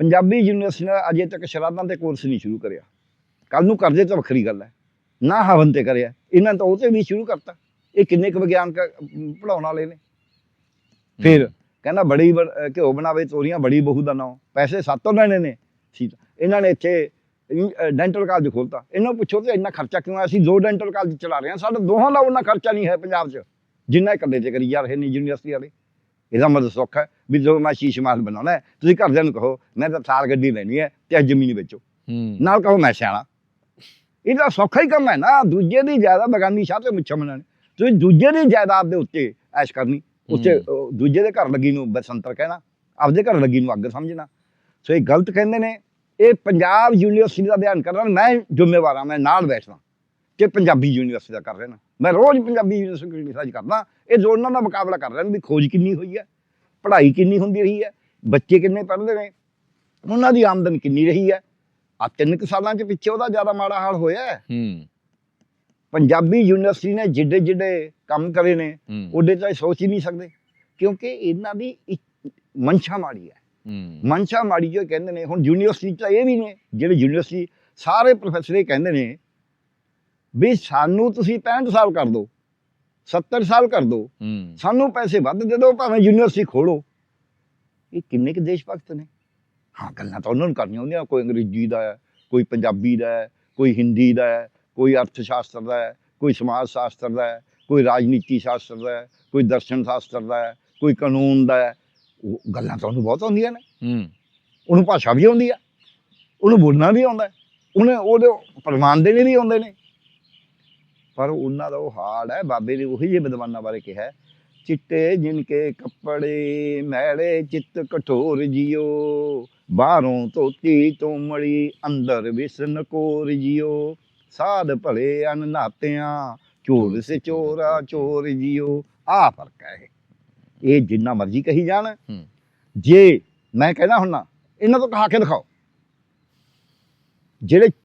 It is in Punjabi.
ਪੰਜਾਬੀ ਯੂਨੀਵਰਸਿਟੀ ਨੇ ਅਜੇ ਤੱਕ ਸ਼ਰਾਧਾਂ ਤੇ ਕੋਰਸ ਨਹੀਂ ਸ਼ੁਰੂ ਕਰਿਆ। ਕੱਲ ਨੂੰ ਕਰਦੇ ਤਾਂ ਵੱਖਰੀ ਗੱਲ ਹੈ। ਨਾ ਹਵਨ ਤੇ ਕਰਿਆ। ਇਹਨਾਂ ਨੇ ਤਾਂ ਉਹ ਤੇ ਵੀ ਸ਼ੁਰੂ ਕਰਤਾ। ਇਹ ਕਿੰਨੇ ਕੁ ਵਿਗਿਆਨ ਪੜਾਉਣ ਵਾਲੇ ਨੇ। ਫਿਰ ਕਹਿੰਦਾ ਬੜੀ ਘਿਓ ਬਣਾਵੇ ਤੋਰੀਆਂ ਬੜੀ ਬਹੂ ਦਾ ਨਾਂ। ਪੈਸੇ ਸਾਤੋਂ ਲੈਣੇ ਨੇ ਠੀਕ ਇਹਨਾਂ ਨੇ ਇੱਥੇ ਡੈਂਟਲ ਕਾਲਜ ਖੋਲਤਾ ਇਹਨਾਂ ਨੂੰ ਪੁੱਛੋ ਤੇ ਇੰਨਾ ਖਰਚਾ ਕਿਉਂ ਆਇਆ ਅਸੀਂ ਦੋ ਡੈਂਟਲ ਕਾਲਜ ਚਲਾ ਰਹੇ ਹਾਂ ਸਾਡੇ ਦੋਹਾਂ ਦਾ ਉਹਨਾਂ ਖਰਚਾ ਨਹੀਂ ਹੈ ਪੰਜਾਬ 'ਚ। ਜਿੰਨਾ ਇਕੱਲੇ 'ਚ ਕਰੀ ਜਾ ਰਹੇ ਨੇ ਯੂਨੀਵਰਸਿਟੀ ਵਾਲੇ। ਇਹਦਾ ਮਤਲਬ ਸੁੱਖ ਹੈ ਵੀ ਜੋ ਮੈਂ ਸ਼ੀਸ਼ ਮਹਿਲ ਬਣਾਉਣਾ ਹੈ ਤੁਸੀਂ ਘਰਦਿਆਂ ਨੂੰ ਕਹੋ ਮੈਂ ਤਾਂ ਥਾਰ ਗੱਡੀ ਲੈਣੀ ਹੈ ਤੇ ਅੱਜ ਜ਼ਮੀਨ ਵੇਚੋ। ਹੂੰ। ਨਾਲ ਕਹੋ ਮੈਂ ਸਿਆਣਾ। ਇਹਦਾ ਸੌਖਾ ਹੀ ਕੰਮ ਹੈ ਨਾ ਦੂਜੇ ਦੀ ਜਾਇਦਾਦ ਬਗਾਨੀ ਸ਼ਾਹ ਤੇ ਮੁੱਛਾਂ ਬਣਾਉਣੀ ਤੁਸੀਂ ਦੂਜੇ ਦੀ ਜਾਇਦਾਦ ਦੇ ਉੱਤੇ ਐਸ਼ ਕਰਨੀ ਉੱਤੇ ਦੂਜੇ ਦੇ ਘਰ ਲੱਗੀ ਨੂੰ ਬਸੰਤਰ ਕਹਿਣਾ ਆਪਦੇ ਘਰ ਲੱਗੀ ਨੂੰ ਅੱਗ ਸਮਝਣਾ। ਸੋ ਇਹ ਗਲਤ ਕਹਿੰਦੇ ਨੇ ਇਹ ਪੰਜਾਬ ਯੂਨੀਵਰਸਿਟੀ ਦਾ ਅਧਿਐਨ ਕਰਨਾ ਮੈਂ ਜ਼ਿੰਮੇਵਾਰ ਹਾਂ ਮੈਂ ਨਾਲ ਬੈਠਦਾ। ਕਿ ਪੰਜਾਬੀ ਯੂਨੀਵਰਸਿਟੀ ਦਾ ਕਰ ਰਹੇ ਨਾ। ਮੈਂ ਰੋਜ਼ ਪੰਜਾਬੀ ਯੂਨੀਵਰਸਿਟੀ ਰਿਸਰਚ ਕਰਦਾ ਇਹ ਦੋਨਾਂ ਦਾ ਮੁਕਾਬਲਾ ਕਰ ਰਹੇ ਨੇ ਵੀ ਖੋਜ ਕਿੰਨੀ ਹੋਈ ਹੈ ਪੜ੍ਹਾਈ ਕਿੰਨੀ ਹੁੰਦੀ ਰਹੀ ਹੈ ਬੱਚੇ ਕਿੰਨੇ ਪੜ੍ਹਦੇ ਨੇ ਉਹਨਾਂ ਦੀ ਆਮਦਨ ਕਿੰਨੀ ਰਹੀ ਹੈ। ਆ ਤਿੰਨ ਕੁ ਸਾਲਾਂ ਚ ਪਿੱਛੇ ਉਹਦਾ ਜ਼ਿਆਦਾ ਮਾੜਾ ਹਾਲ ਹੋਇਆ ਹੈ। ਪੰਜਾਬੀ ਯੂਨੀਵਰਸਿਟੀ ਨੇ ਜਿੱਡੇ ਜਿੱਡੇ ਕੰਮ ਕਰੇ ਨੇ ਉਹਦੇ ਤਾਂ ਸੋਚ ਹੀ ਨਹੀਂ ਸਕਦੇ ਕਿਉਂਕਿ ਇਹਨਾਂ ਦੀ ਮਨਸ਼ਾ ਮਾੜੀ ਹੈ। ਹੂੰ। ਮਨਸ਼ਾ ਮਾੜੀ ਜੋ ਕਹਿੰਦੇ ਨੇ ਹੁਣ ਯੂਨੀਵਰਸਿਟੀ ਚ ਇਹ ਵੀ ਨੇ ਜਿਹੜੇ ਯੂਨੀਵਰਸਿਟੀ ਸਾਰੇ ਪ੍ਰੋਫੈਸਰ ਇਹ ਕਹਿੰਦੇ ਨੇ ਵੀ ਸਾਨੂੰ ਤੁਸੀਂ 65 ਸਾਲ ਕਰ ਦਿਓ 70 ਸਾਲ ਕਰ ਦਿਓ ਸਾਨੂੰ ਪੈਸੇ ਵੱਧ ਦੇ ਦਿਓ ਭਾਵੇਂ ਯੂਨੀਵਰਸਿਟੀ ਖੋਲੋ। ਇਹ ਕਿੰਨੇ ਕੁ ਦੇਸ਼ ਭਗਤ ਨੇ? ਹਾਂ ਗੱਲਾਂ ਤਾਂ ਉਹਨਾਂ ਨੂੰ ਕਰਨੀਆਂ ਹੁੰਦੀਆਂ ਕੋਈ ਅੰਗਰੇਜ਼ੀ ਦਾ ਹੈ ਕੋਈ ਪੰਜਾਬੀ ਦਾ ਹੈ ਕੋਈ ਹਿੰਦੀ ਦਾ ਹੈ ਕੋਈ ਅਰਥ ਸ਼ਾਸਤਰ ਦਾ ਹੈ ਕੋਈ ਸਮਾਜ ਸ਼ਾਸਤਰ ਦਾ ਹੈ ਕੋਈ ਰਾਜਨੀਤੀ ਸ਼ਾਸਤਰ ਦਾ ਹੈ ਕੋਈ ਦਰਸ਼ਨ ਸ਼ਾਸਤਰ ਦਾ ਹੈ ਕੋਈ ਕਾਨੂੰਨ ਦਾ ਹੈ। ਉਹ ਗੱਲਾਂ ਤਾਂ ਉਹਨੂੰ ਬਹੁਤ ਆਉਂਦੀਆਂ ਨੇ। ਹੂੰ। ਉਹਨੂੰ ਭਾਸ਼ਾ ਵੀ ਆਉਂਦੀ ਆ ਉਹਨੂੰ ਬੋਲਣਾ ਵੀ ਆਉਂਦਾ। ਉਹਨੇ ਉਹਦੇ ਪ੍ਰਮਾਣ ਦੇਣੇ ਵੀ ਆਉਂਦੇ ਨੇ। ਪਰ ਉਹਨਾਂ ਦਾ ਉਹ ਹਾਲ ਹੈ। ਬਾਬੇ ਨੇ ਉਹੀ ਜਿਹੇ ਵਿਦਵਾਨਾਂ ਬਾਰੇ ਕਿਹਾ ਚਿੱਟੇ ਜਿਨਕੇ ਕੱਪੜੇ ਮੈਲੇ ਚਿੱਤ ਕਠੋਰ ਜਿਓ। ਬਾਹਰੋਂ ਧੋਤੀ ਤੋਂ ਮੜੀ ਅੰਦਰ ਵਿਸਨ ਕੋਰ ਜਿਓ। ਸਾਧ ਭਲੇ ਅਨਨਾਤਿਆਂ ਚੋਰ ਸੇ ਚੋਰਾ ਚੋਰ ਜਿਓ। ਆ ਫ਼ਰਕ ਹੈ ਇਹ। ਇਹ ਜਿੰਨਾ ਮਰਜ਼ੀ ਕਹੀ ਜਾਣ। ਜੇ ਮੈਂ ਕਹਿੰਦਾ ਹੁੰਨਾ ਇਹਨਾਂ ਤੋਂ ਕਹਾ ਕੇ ਦਿਖਾਓ। ਜਿਹੜੇ